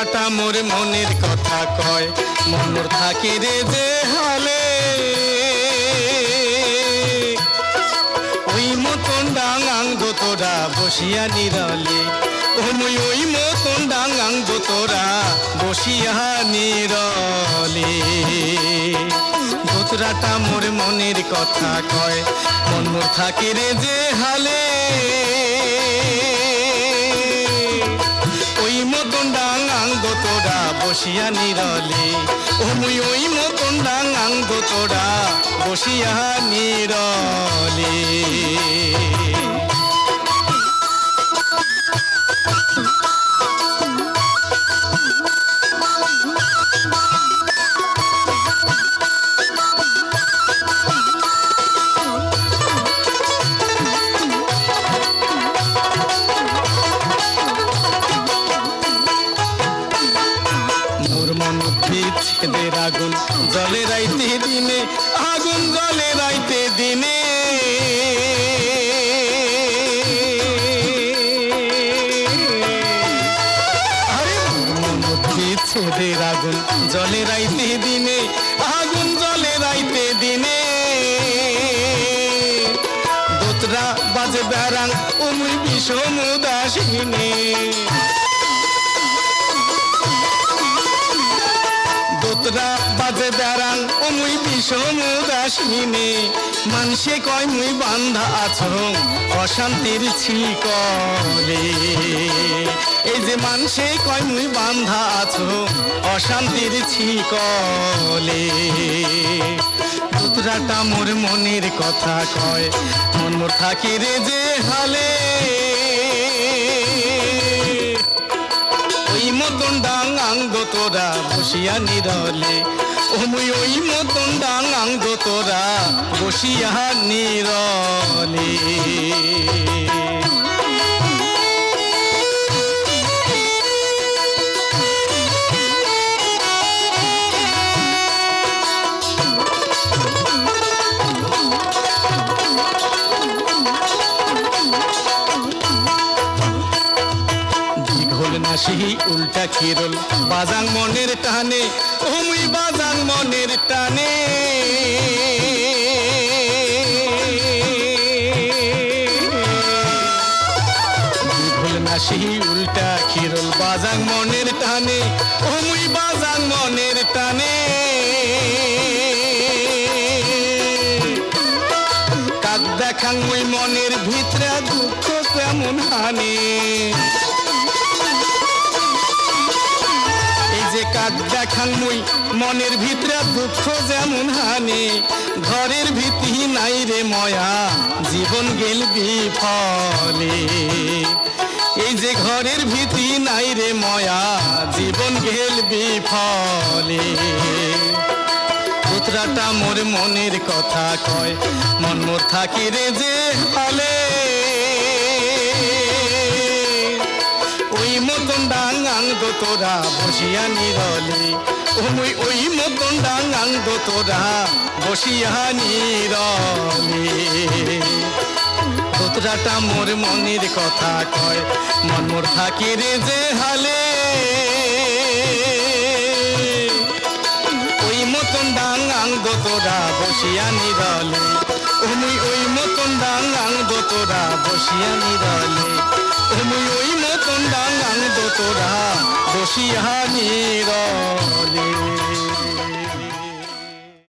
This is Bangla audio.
কাটা মোর মনের কথা কয় মনোর থাকি রে যে হালে। ওই মতন ডাঙাং দোতরা বসিয়া নিরলে ওই ওই মতন ডাঙাং দোতরা বসিয়া নিরলে। দোতরাটা মোর মনের কথা কয় মনোর থাকি রে যে হালে। তোরা বসিয়া নিরলে। ওই ওই মতন ডাঙ্গ তোরা বসিয়া নিরলে। আগুন জলে রাইতে দিনে, আগুন জলে রাইতে দিনে। বিচ্ছেদের আগুন জলে রাইতে দিনে, আগুন জলে রাইতে দিনে। বাজে বেড়াং ওমুই বিষম উদাসীনে। বাজে বেড়াং ও মুই বিষম উদাসীনে। মানুষে কয়, মুই বান্ধা আছো অশান্তির ছিকলে এই যে মানসে কয়, মুই বান্ধা আছো অশান্তির ছিকলে দোতরাটা মোর মনের কথা কয়, মন মোর থাকি রে যে হালে। তোরা বসিয়া নিরলে। ওমুই ওই মতন ডাং আঙ্গ তোরা বসিয়া নিরলে। দীঘল উল্টা কিরল বাজাং মনের টানে ওমুই বাজাং মনের টানে। নাসি, উল্টা কিরল বাজাং মনের টানে ওমুই বাজাং মনের টানে। কাক দেখাং মুই মনের ভিতরে দুঃখ কেমন হানে। এই যে কাক দেখাং মুই। মনের ভিতরে দুঃখ যেমন হানে, ঘরের ভীতি নাই রে ময়া, জীবন গেল বিফলে। এই যে ঘরের ভীতি নাই রে ময়া, জীবন গেল বিফলে। পুত্রাটা মোর মনের কথা কয়, মন মোর থাকি রে যে হালে। দো তোরা, বসিয়া নিরলে। ওই ওই মতন ডাঙাং দো তোরা, বসিয়া নিরলে। পুত্রাটা মোর মনের কথা কয়, মন মোর থাকি যে হালে। ওই মতন ডাঙাং দোতরা বসিয়া নিরলে। ওমুই ওই মতন ডাঙাং দোতরা বসিয়া নিরলে। বসিয়া নিরলে